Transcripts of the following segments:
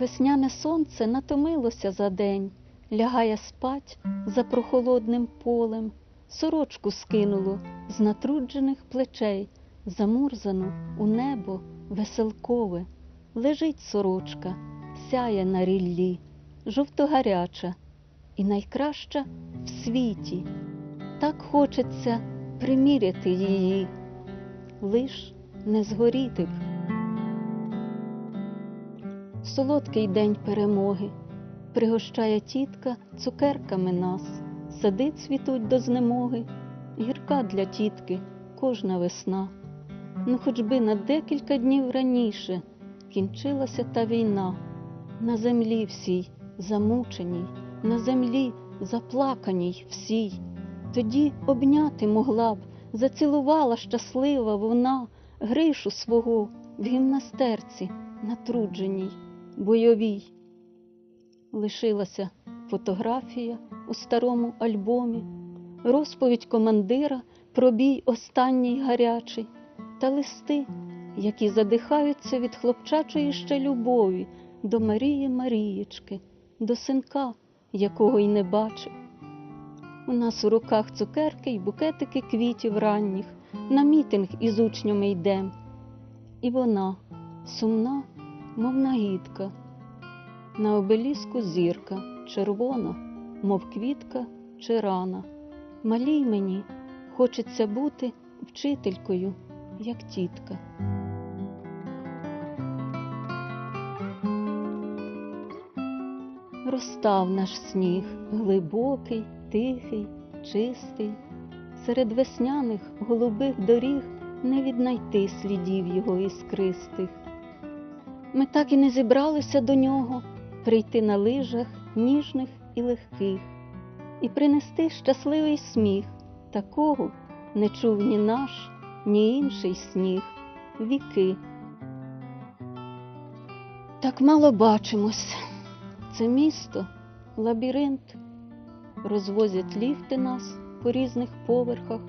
Весняне сонце натомилося за день, лягає спать за прохолодним полем, сорочку скинуло з натруджених плечей, замурзану у небо веселкове. Лежить сорочка, сяє на ріллі, жовтогаряча і найкраща в світі. Так хочеться приміряти її, лиш не згоріти б. Солодкий день перемоги, пригощає тітка цукерками нас, сади цвітуть до знемоги, гірка для тітки кожна весна. Ну, хоч би на декілька днів раніше кінчилася та війна, на землі всій замученій, на землі заплаканій всій. Тоді обняти могла б, зацілувала щаслива вона гришу свого в гімнастерці натрудженій, бойовій. Лишилася фотографія у старому альбомі, розповідь командира про бій останній гарячий, та листи, які задихаються від хлопчачої ще любові до Марії Марієчки, до синка, якого й не бачив. У нас у руках цукерки й букетики квітів ранніх, на мітинг із учнями йдем. І вона сумна, мов нагідка, на обеліску зірка, червона, мов квітка чи рана. Малій мені хочеться бути вчителькою, як тітка. Розстав наш сніг глибокий, тихий, чистий, серед весняних голубих доріг не віднайти слідів його іскристих. Ми так і не зібралися до нього прийти на лижах ніжних і легких, і принести щасливий сміх, такого не чув ні наш, ні інший сніг, віки. Так мало бачимось. Це місто лабіринт. Розвозять ліфти нас по різних поверхах,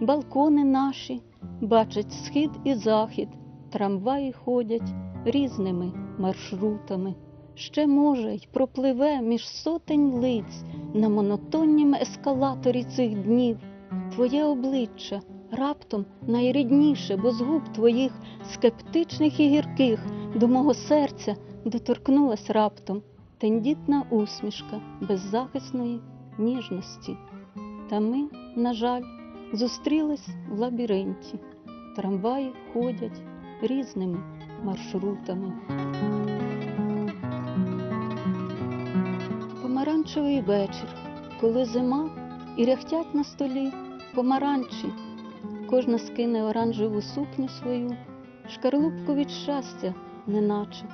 балкони наші бачать схід і захід, трамваї ходять різними маршрутами. Ще, може, й пропливе між сотень лиць на монотоннім ескалаторі цих днів. Твоє обличчя раптом найрідніше, бо з губ твоїх скептичних і гірких до мого серця доторкнулась раптом тендітна усмішка беззахисної ніжності. Та ми, на жаль, зустрілись в лабіринті. Трамваї ходять різними маршрутами. Помаранчевий вечір, коли зима і ряхтять на столі помаранчі. Кожна скине оранжеву сукню свою, шкарлупку від щастя, неначе.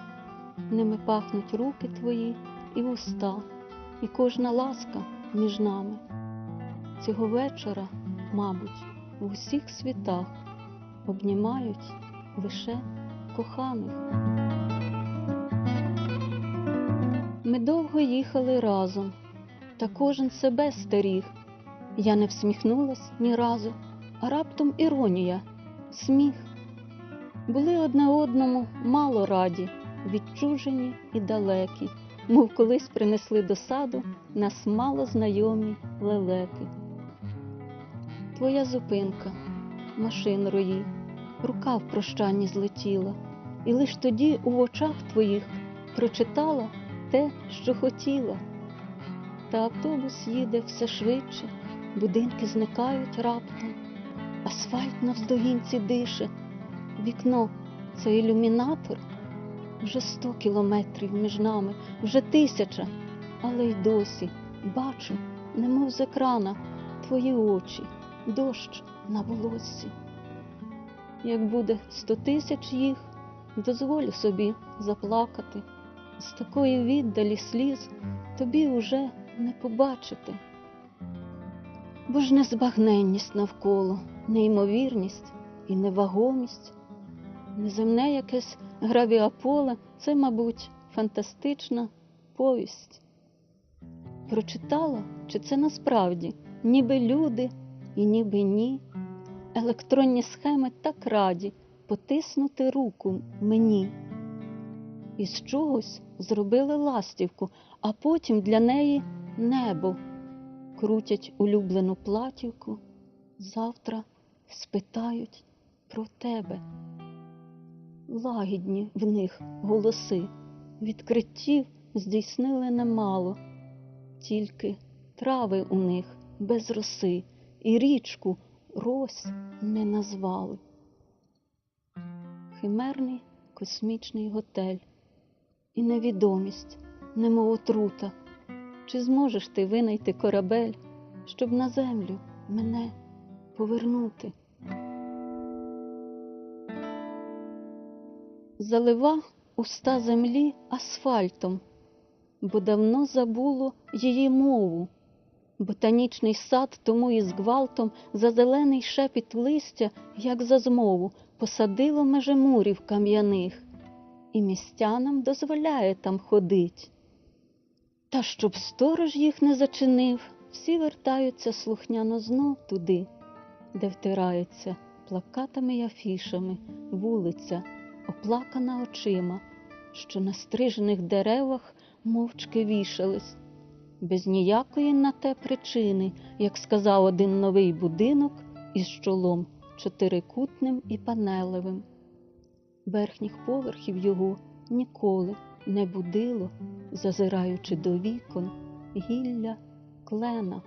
Ними пахнуть руки твої і уста, і кожна ласка між нами. Цього вечора, мабуть, в усіх світах обнімають лише коханих. Ми довго їхали разом, та кожен себе стеріг. Я не всміхнулась ні разу, а раптом іронія, сміх. Були одне одному мало раді, відчужені і далекі, мов колись принесли до саду нас мало знайомі лелеки. Твоя зупинка, машин рої, рука в прощанні злетіла, і лиш тоді у очах твоїх прочитала те, що хотіла. Та автобус їде все швидше, будинки зникають раптом, асфальт навздогінці дише, вікно це ілюмінатор. Вже сто кілометрів між нами, вже тисяча, але й досі бачу, немов з екрана, твої очі, дощ на волоссі. Як буде сто тисяч їх, дозволю собі заплакати. З такої віддалі сліз тобі уже не побачити. Бо ж незбагненність навколо, неймовірність і невагомість, неземне якесь гравіаполе це, мабуть, фантастична повість. Прочитала, чи це насправді ніби люди і ніби ні. Електронні схеми так раді потиснути руку мені. Із чогось зробили ластівку, а потім для неї небо. Крутять улюблену платівку, завтра спитають про тебе. Лагідні в них голоси, відкриттів здійснили немало, тільки трави у них без роси, і річку рось не назвали. Химерний космічний готель і невідомість, немов отрута. Чи зможеш ти винайти корабель, щоб на землю мене повернути? Залива уста землі асфальтом, бо давно забуло її мову. Ботанічний сад тому і з гвалтом за зелений шепіт листя, як за змову, посадило межемурів кам'яних, і містянам дозволяє там ходить. Та щоб сторож їх не зачинив, всі вертаються слухняно знов туди, де втирається плакатами й афішами вулиця, оплакана очима, що на стрижених деревах мовчки вішались, без ніякої на те причини, як сказав один новий будинок із чолом чотирикутним і панелевим. Верхніх поверхів його ніколи не будило, зазираючи до вікон, гілля клена.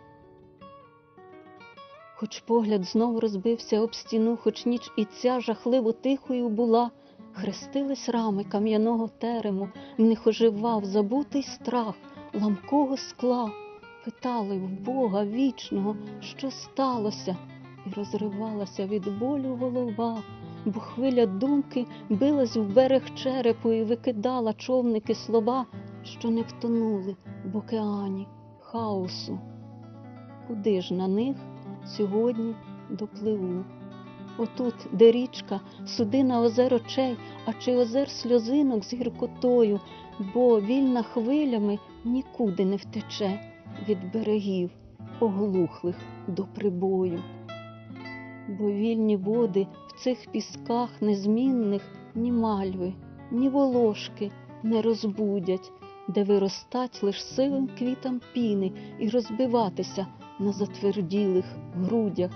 Хоч погляд знов розбився об стіну, хоч ніч і ця жахливо тихою була, хрестились рами кам'яного терему, в них оживав забутий страх ламкого скла, питали в Бога вічного, що сталося, і розривалася від болю голова, бо хвиля думки билась в берег черепу і викидала човники слова, що не втонули в океані хаосу. Куди ж на них сьогодні допливу? Отут, де річка, судина озер очей, а чи озер сльозинок з гіркотою, бо вільна хвилями нікуди не втече від берегів, оглухлих до прибою. Бо вільні води в цих пісках незмінних ні мальви, ні волошки не розбудять, де виростать лиш сивим квітам піни і розбиватися на затверділих грудях.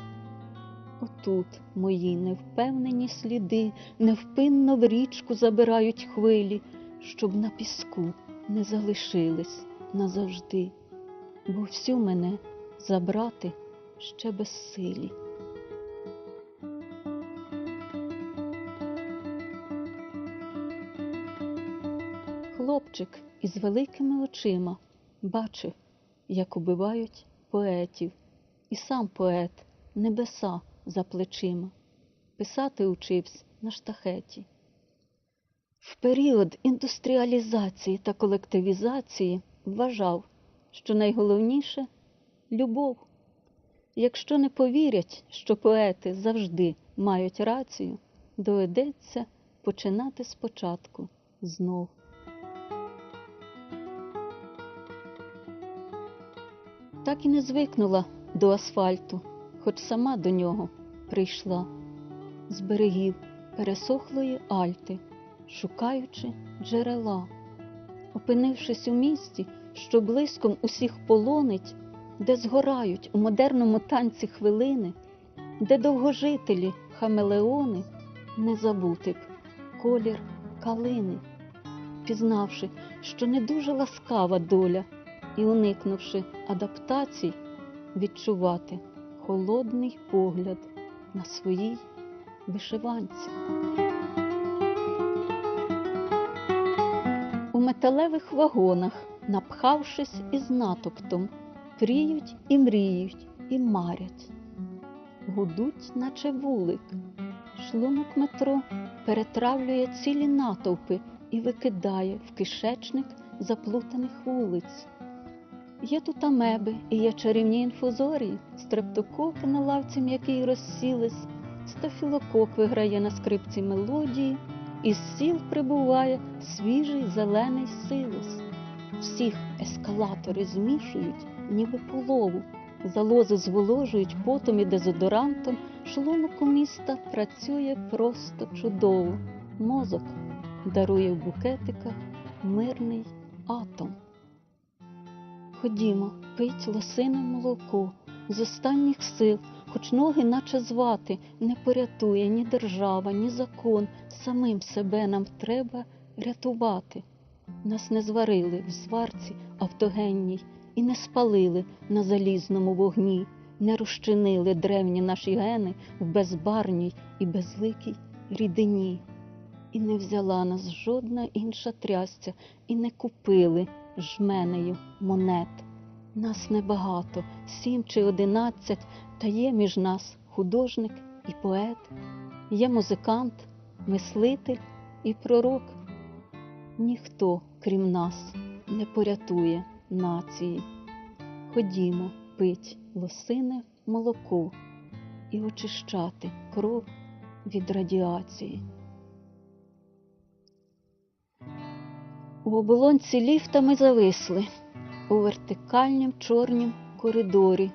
Отут мої невпевнені сліди невпинно в річку забирають хвилі, щоб на піску не залишились назавжди, бо всю мене забрати ще безсилі. Хлопчик із великими очима бачив, як убивають поетів, і сам поет небеса за плечима, писати учився на штахеті. В період індустріалізації та колективізації вважав, що найголовніше любов. Якщо не повірять, що поети завжди мають рацію, доведеться починати спочатку знов. Так і не звикнула до асфальту, хоч сама до нього прийшла з берегів пересохлої Альти, шукаючи джерела. Опинившись у місті, що блиском усіх полонить, де згорають у модерному танці хвилини, де довгожителі хамелеони не забути б колір калини, пізнавши, що не дуже ласкава доля, і уникнувши адаптацій, відчувати холодний погляд на своїй вишиванці. Металевих вагонах, напхавшись із натоптом, пріють і мріють, і марять, гудуть, наче вулик. Шлунок метро перетравлює цілі натовпи і викидає в кишечник заплутаних вулиць. Є тут амеби і є чарівні інфузорії, стрептококи на лавці м'якій розсілись, стафілокок виграє на скрипці мелодії, із сіл прибуває свіжий зелений силос. Всіх ескалатори змішують, ніби полову, залози зволожують потом і дезодорантом, шлунок у міста працює просто чудово. Мозок дарує в букетиках мирний атом. Ходімо, пить лосине молоко з останніх сил, хоч ноги наче звати, не порятує ні держава, ні закон. Самим себе нам треба рятувати. Нас не зварили в сварці автогенній і не спалили на залізному вогні, не розчинили древні наші гени в безбарній і безликій рідині. І не взяла нас жодна інша трясця, і не купили жменею монет. Нас небагато, сім чи одинадцять, та є між нас художник і поет, є музикант, мислитель і пророк. Ніхто, крім нас, не порятує нації. Ходімо пить лосине молоко і очищати кров від радіації. У оболонці ліфта ми зависли у вертикальнім чорнім коридорі,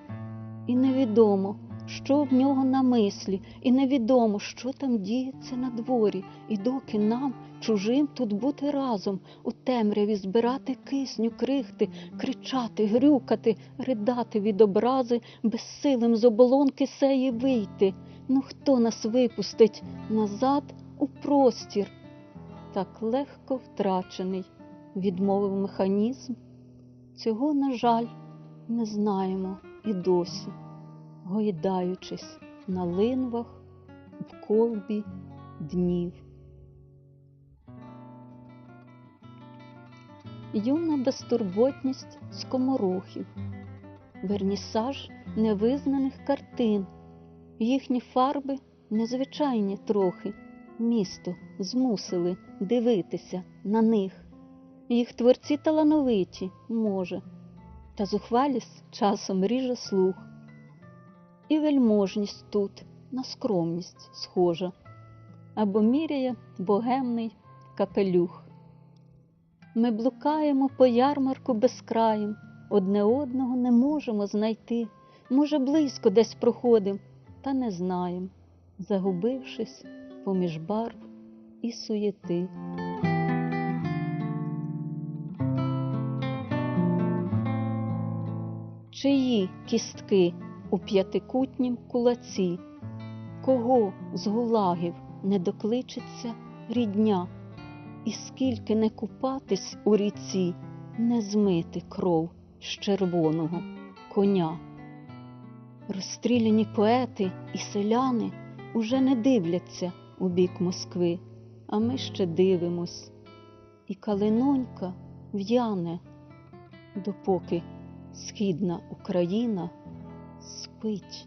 і невідомо, що в нього на мислі, і невідомо, що там діється на дворі, і доки нам, чужим, тут бути разом, у темряві збирати кисню, крихти, кричати, грюкати, ридати від образи, безсилим з оболонки сеї вийти. Ну хто нас випустить назад у простір? Так легко втрачений, відмовив механізм. Цього, на жаль, не знаємо і досі, гойдаючись на линвах в колбі днів. Юна безтурботність скоморохів, вернісаж невизнаних картин, їхні фарби незвичайні трохи, місто змусили дивитися на них. Їх творці талановиті, може, та зухвалість часом ріже слух. І вельможність тут на скромність схожа, або міряє богемний капелюх. Ми блукаємо по ярмарку безкраїм, одне одного не можемо знайти. Може, близько десь проходим, та не знаєм, загубившись поміж барв і суєти. Чиї кістки у п'ятикутнім кулаці, кого з гулагів не докличеться рідня, і скільки не купатись у ріці, не змити кров з червоного коня. Розстріляні поети і селяни уже не дивляться у бік Москви, а ми ще дивимось. І калинонька в'яне, допоки східна Україна спить.